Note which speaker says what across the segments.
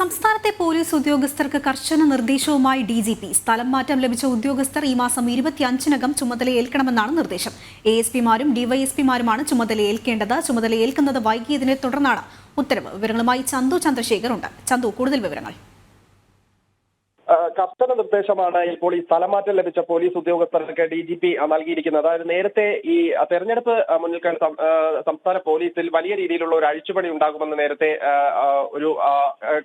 Speaker 1: സംസ്ഥാനത്തെ പോലീസ് ഉദ്യോഗസ്ഥർക്ക് കർശന നിർദ്ദേശവുമായി ഡി ജി പി. സ്ഥലം മാറ്റം ലഭിച്ച ഉദ്യോഗസ്ഥർ ഈ മാസം ഇരുപത്തിയഞ്ചിനകം ചുമതലയേൽക്കണമെന്നാണ് നിർദ്ദേശം. എ എസ് പിമാരും ഡിവൈഎസ്പിമാരുമാണ് ചുമതലയേൽക്കേണ്ടത് ചുമതലയേൽക്കുന്നത് വൈകിയതിനെ തുടർന്നാണ് ഉത്തരവ്. വിവരങ്ങളുമായി ചന്തു ചന്ദ്രശേഖർ ഉണ്ട് ചന്തു കൂടുതൽ വിവരങ്ങൾ.
Speaker 2: കർശന നിർദ്ദേശമാണ് ഇപ്പോൾ ഈ സ്ഥലമാറ്റം ലഭിച്ച പോലീസ് ഉദ്യോഗസ്ഥർക്ക് ഡി ജി പി നൽകിയിരിക്കുന്നത്. അതായത് നേരത്തെ ഈ തെരഞ്ഞെടുപ്പ് മുന്നിൽ കണ്ട് സംസ്ഥാന പോലീസിൽ വലിയ രീതിയിലുള്ള ഒരു അഴിച്ചുപണി ഉണ്ടാകുമെന്ന് നേരത്തെ ഒരു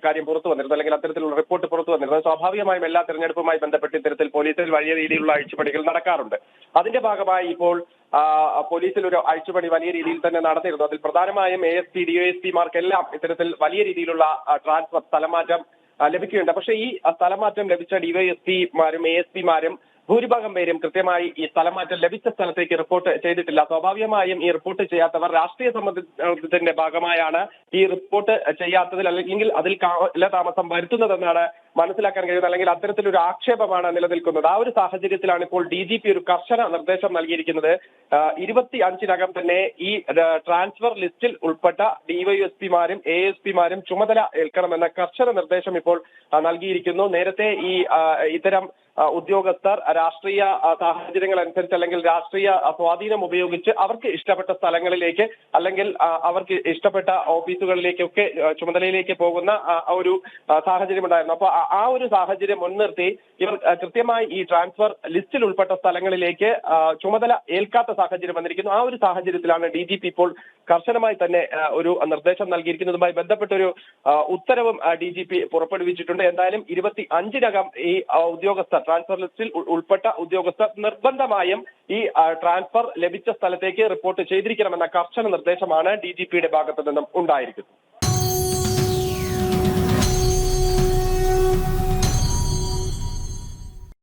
Speaker 2: കാര്യം പുറത്തു വന്നിരുന്നു. അല്ലെങ്കിൽ അത്തരത്തിലുള്ള റിപ്പോർട്ട് പുറത്തു വന്നിരുന്നു. സ്വാഭാവികമായും എല്ലാ തെരഞ്ഞെടുപ്പുമായി ബന്ധപ്പെട്ട് ഇത്തരത്തിൽ പോലീസിൽ വലിയ രീതിയിലുള്ള അഴിച്ചുപണികൾ നടക്കാറുണ്ട്. അതിന്റെ ഭാഗമായി ഇപ്പോൾ പോലീസിൽ ഒരു അഴിച്ചുപണി വലിയ രീതിയിൽ തന്നെ നടന്നിരുന്നു. അതിൽ പ്രധാനമായും A S P D S പിമാർക്കെല്ലാം ഇത്തരത്തിൽ വലിയ രീതിയിലുള്ള ട്രാൻസ്ഫർ സ്ഥലമാറ്റം ലഭിക്കുകയുണ്ട് പക്ഷേ ഈ സ്ഥലമാറ്റം ലഭിച്ച ഡിവൈഎസ്പിമാരും എ എസ് പിമാരും ഭൂരിഭാഗം പേരും കൃത്യമായി ഈ സ്ഥലമാറ്റം ലഭിച്ച സ്ഥലത്തേക്ക് റിപ്പോർട്ട് ചെയ്തിട്ടില്ല. സ്വാഭാവികമായും ഈ റിപ്പോർട്ട് ചെയ്യാത്തവർ രാഷ്ട്രീയ സമ്മർദ്ദത്തിന്റെ ഭാഗമായാണ് ഈ റിപ്പോർട്ട് ചെയ്യാത്തതിൽ അല്ലെങ്കിൽ അതിൽ കാലതാമസം വരുത്തുന്നതെന്നാണ് മനസ്സിലാക്കാൻ കഴിയുന്നത്. അല്ലെങ്കിൽ അത്തരത്തിലൊരു ആക്ഷേപമാണ് നിലനിൽക്കുന്നത്. ആ ഒരു സാഹചര്യത്തിലാണ് ഇപ്പോൾ ഡി ജി പി ഒരു കർശന നിർദ്ദേശം നൽകിയിരിക്കുന്നത്. ഇരുപത്തി അഞ്ചിനകം തന്നെ ഈ ട്രാൻസ്ഫർ ലിസ്റ്റിൽ ഉൾപ്പെട്ട ഡിവൈഎസ്പിമാരും എ എസ് പിമാരും ചുമതല ഏൽക്കണമെന്ന കർശന നിർദ്ദേശം ഇപ്പോൾ നൽകിയിരിക്കുന്നു. നേരത്തെ ഈ ഇത്തരം ഉദ്യോഗസ്ഥർ രാഷ്ട്രീയ സാഹചര്യങ്ങൾ അനുസരിച്ച് അല്ലെങ്കിൽ രാഷ്ട്രീയ സ്വാധീനം ഉപയോഗിച്ച് അവർക്ക് ഇഷ്ടപ്പെട്ട സ്ഥലങ്ങളിലേക്ക് അല്ലെങ്കിൽ അവർക്ക് ഇഷ്ടപ്പെട്ട ഓഫീസുകളിലേക്കൊക്കെ ചുമതലയിലേക്ക് പോകുന്ന ഒരു സാഹചര്യം ഉണ്ടായിരുന്നു. അപ്പൊ ആ- ആ ഒരു സാഹചര്യം മുൻനിർത്തി ഇവർ കൃത്യമായി ഈ ട്രാൻസ്ഫർ ലിസ്റ്റിൽ ഉൾപ്പെട്ട സ്ഥലങ്ങളിലേക്ക് ചുമതല ഏൽക്കാത്ത സാഹചര്യം വന്നിരിക്കുന്നു. ആ ഒരു സാഹചര്യത്തിലാണ് ഡി ജി പി ഇപ്പോൾ കർശനമായി തന്നെ ഒരു നിർദ്ദേശം നൽകിയിരിക്കുന്നതുമായി ബന്ധപ്പെട്ട ഒരു ഉത്തരവും ഡി ജി പി പുറപ്പെടുവിച്ചിട്ടുണ്ട്. എന്തായാലും ഇരുപത്തി അഞ്ചിനകം ഈ ഉദ്യോഗസ്ഥർ ട്രാൻസ്ഫർ ലിസ്റ്റിൽ ഉൾപ്പെട്ട ഉദ്യോഗസ്ഥർ നിർബന്ധമായും ഈ ട്രാൻസ്ഫർ ലഭിച്ച സ്ഥലത്തേക്ക് റിപ്പോർട്ട് ചെയ്തിരിക്കണമെന്ന കർശന നിർദ്ദേശമാണ് ഡി ജി പിയുടെ ഭാഗത്തു നിന്നും ഉണ്ടായിരിക്കുന്നത്.